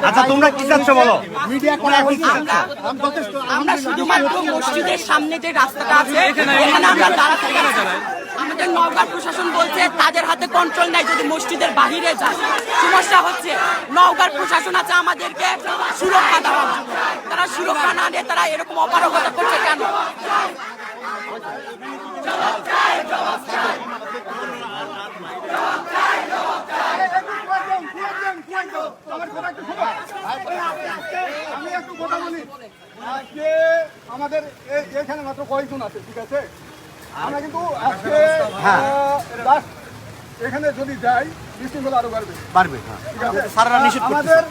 আচ্ছা তোমরা কি চাচ্ছ বলো? আমরা শুধুমাত্র মসজিদের সামনে যে রাস্তাটা আছে এখানে আমরা দাঁড়াতে আমাদের নওগাঁ প্রশাসন বলছে তাদের হাতে কন্ট্রোল নাই যদি মসজিদের বাহিরে যায় সমস্যা হচ্ছে নওগাঁর প্রশাসন আছে আমাদেরকে সুরক্ষা দেওয়া তারা সুরক্ষা না দিয়ে তারা এরকম অপারগতা করছে কেন? আমি একটু কথা বলি। আজকে আমাদের এখানে মাত্র কয়েকজন আছে ঠিক আছে? আমরা কিন্তু আজকে লাস্ট এখানে যদি যাই বিশৃঙ্খলা আরও বাড়বে। পারবে হ্যাঁ। স্যাররা নিষেধ আমাদের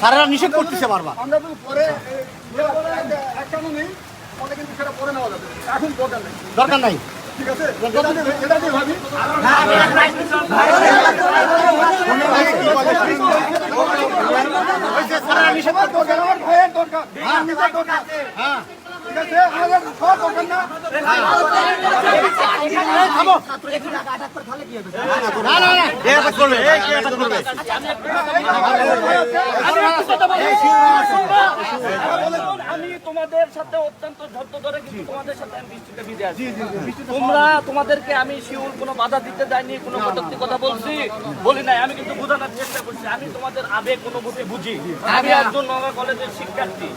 আমাদের নিষেধ করতেছে বারবার। আমরা যদি পরে একটানো নেই। পরে কিন্তু সেটা পরে নেওয়া যাবে। এখন দরকার নেই। দরকার নাই। ঠিক আছে? এটা নিয়ে- ভাবি দরকার দরকার দরকার হ্যাঁ। আমি তোমাদের সাথে অত্যন্ত ধৈর্য ধরে কিন্তু তোমাদের সাথে আমি বৃষ্টিতে ভিজে আছি। তোমরা তোমাদেরকে আমি শিউর কোনো বাধা দিতে যাইনি কোনো কটূক্তি কথা বলছি, বলি নাই। আমি কিন্তু বোঝানোর চেষ্টা করছি, আমি তোমাদের আবেগ, অনুভূতি বুঝি। আমি একজন নগর কলেজের শিক্ষার্থী।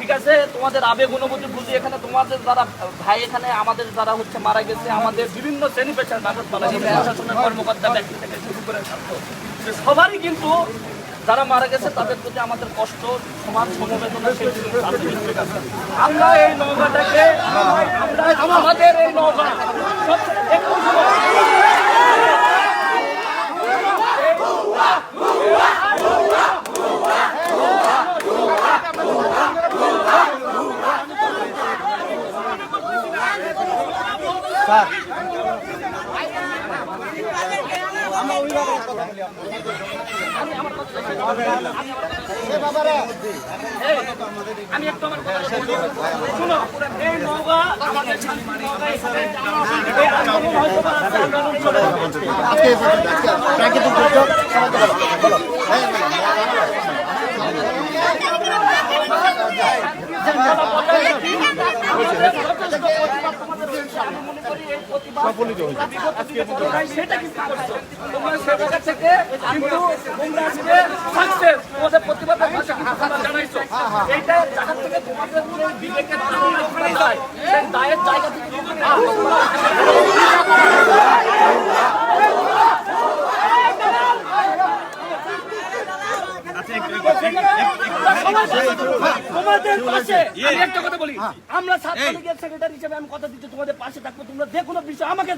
ঠিক আছে, তোমাদের আবেগ, অনুভূতি বুঝি এখানে তোমাদের যারা ভাই এখানে, আমাদের যারা হচ্ছে মারা গেছে, আমাদের বিভিন্ন শ্রেণি পেশার মানুষ কর্মকর্তা, ব্যক্তি থেকে শুরু করে সবারই কিন্তু যারা মারা গেছে, তাদের প্রতি আমাদের কষ্ট সমান সমবেদনা। আমরা এই নৌকাটাকে আমাদের এই নৌকা আমি একটু আমার কথা বলি। এই নৌকা আমাদের শান্তি নৌকা এখানে এই যাবে। সেটা কিন্তু তোমরা সে থেকে কিন্তু তোমরা আজকে success, তোমাদের প্রতিবাদের ভাষা কিন্তু তোমরা জানাইছো। এইটা জায়গা থেকে তোমাদের বিবেকের দায়ের জায়গা থেকে তোমাদের পাশে আমরা ছাত্র লীগের হিসেবে আমি কথা দিচ্ছি তোমাদের পাশে থাকব তোমরা যে বিষয় আমাকে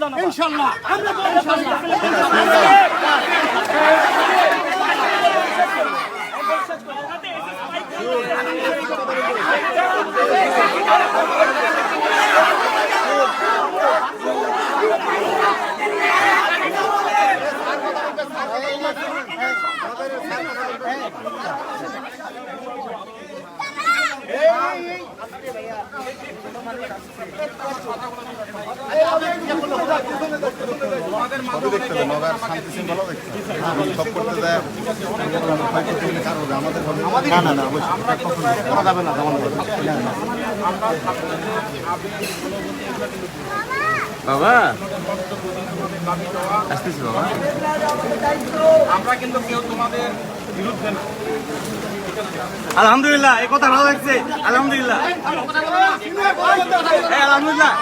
বাবা। আসতেছি বাবা। আমরা কিন্তু কেউ তোমাদের বিরুদ্ধে না। আলহামদুলিল্লাহ এই কথা ভালো লাগছে। আলহামদুলিল্লাহ। আলহামদুলিল্লাহ।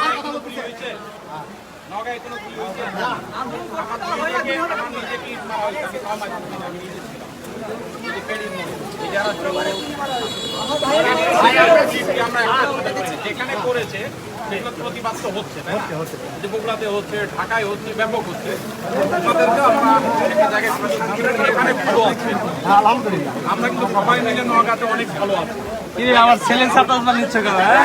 যেখানে করেছে সেগুলো প্রতিবাদ তো হচ্ছে না? যে বগুড়াতে হচ্ছে ঢাকায় হচ্ছে ব্যাপক হচ্ছে। আমরা একটা এখানে ভালো আছে। আলহামদুলিল্লাহ। আমরা কিন্তু সবাই মিলে নগাতে অনেক ভালো আছি। আমার ছেলে সাতাশ বার নিচ্ছে কেন হ্যাঁ?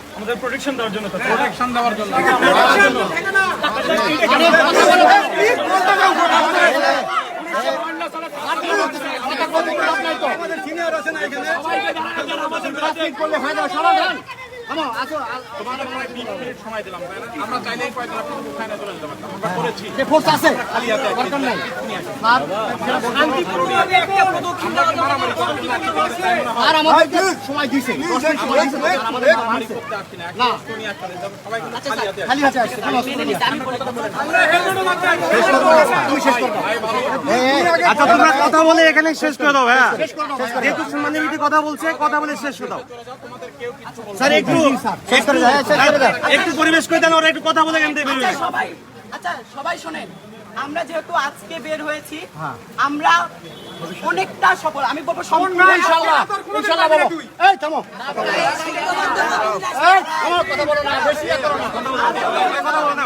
আমাদের প্রোটেকশন দেওয়ার জন্য প্রোটেকশন দেওয়ার জন্য। আমাদের সিনিয়র আছে না এখানে? করলে হয় না সবাই আর আমাদের সময় খালি হাতে আসছে। আচ্ছা তোমরা কথা বলে এখানে শেষ করে দাও হ্যাঁ। যেহেতু সম্মানের কথা বলছে কথা বলে শেষ করে দাও। স্যার একটু একটু পরিবেশ করে দেন ওরা একটু কথা বলে হয়ে আচ্ছা সবাই আচ্ছা সবাই শোনেন। আমরা যেহেতু আজকে বের হয়েছি হ্যাঁ। আমরা অনেকটা সফল। আমি বলব সম্পূর্ণ ইনশাআল্লাহ ইনশাআল্লাহ বলো। এই থামো। এই কথা বলো না বেশি করো না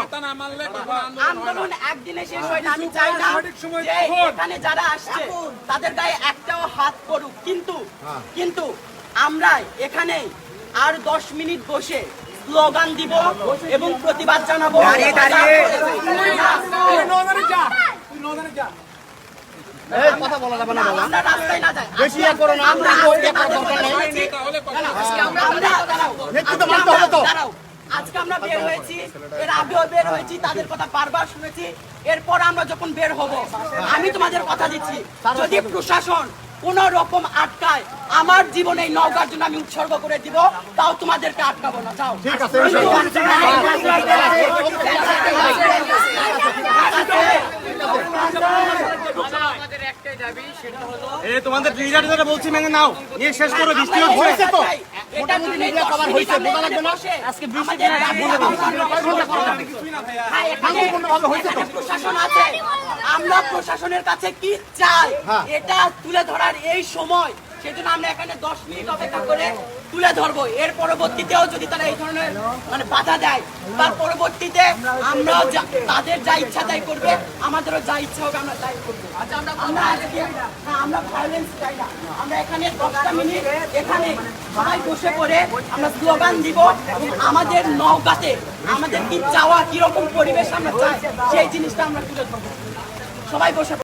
আন্দোলন একদিনে শেষ হয় না। আমি চাই না যে এখানে যারা আসছে তাদের গায়ে একটাও হাত পড়ুক। কিন্তু কিন্তু আমরা এখানে আর দশ মিনিট বসে স্লোগান দিব এবং প্রতিবাদ জানাব। এই কথা বলা যাবে না আমরা রাস্তায় না যাই। বেশি করো না আমরা আমরা আজকে আমরা হবে তো। আজকে বের হয়েছি। এর আগেও বের হয়েছি তাদের কথা বারবার শুনেছি। এরপর আমরা যখন বের হব আমি তোমাদের কথা দিচ্ছি। যদি প্রশাসন কোন রকম আটকায়। আমার জীবনে এই নৌকার জন্য আমি উৎসর্গ করে দিব তাও তোমাদেরকে আটকাবো না। যাও। ঠিক আছে তোমাদের লিডার বলছি মেনে নাও নিয়ে শেষ করে বৃষ্টি হচ্ছে। তো মোটামুটি মিডিয়া কভার হয়েছে বোঝা লাগবে না? আজকে বৃষ্টি হ্যাঁ, প্রশাসন আছে। আমরা প্রশাসনের কাছে কি চাই? হ্যাঁ। এটা তুলে ধরার এই সময় সেজন্য আমরা এখানে দশ মিনিট অপেক্ষা করে তুলে ধরবো। এর পরবর্তীতেও যদি তারা এই ধরনের মানে বাধা দেয় তার পরবর্তীতে আমরা যা- তাদের যা ইচ্ছা তাই করবে আমাদেরও যা ইচ্ছা হবে আমরা তাই করব। আমরা আজকে হ্যাঁ, আমরা ভায়োলেন্স চাই না। আমরা এখানে দশটা মিনিট এখানে সবাই বসে পড়ে আমরা স্লোগান দিব এবং আমাদের নৌকাতে আমাদের কি চাওয়া কীরকম পরিবেশ আমরা চাই সেই জিনিসটা আমরা তুলে ধরবো। সবাই বসে।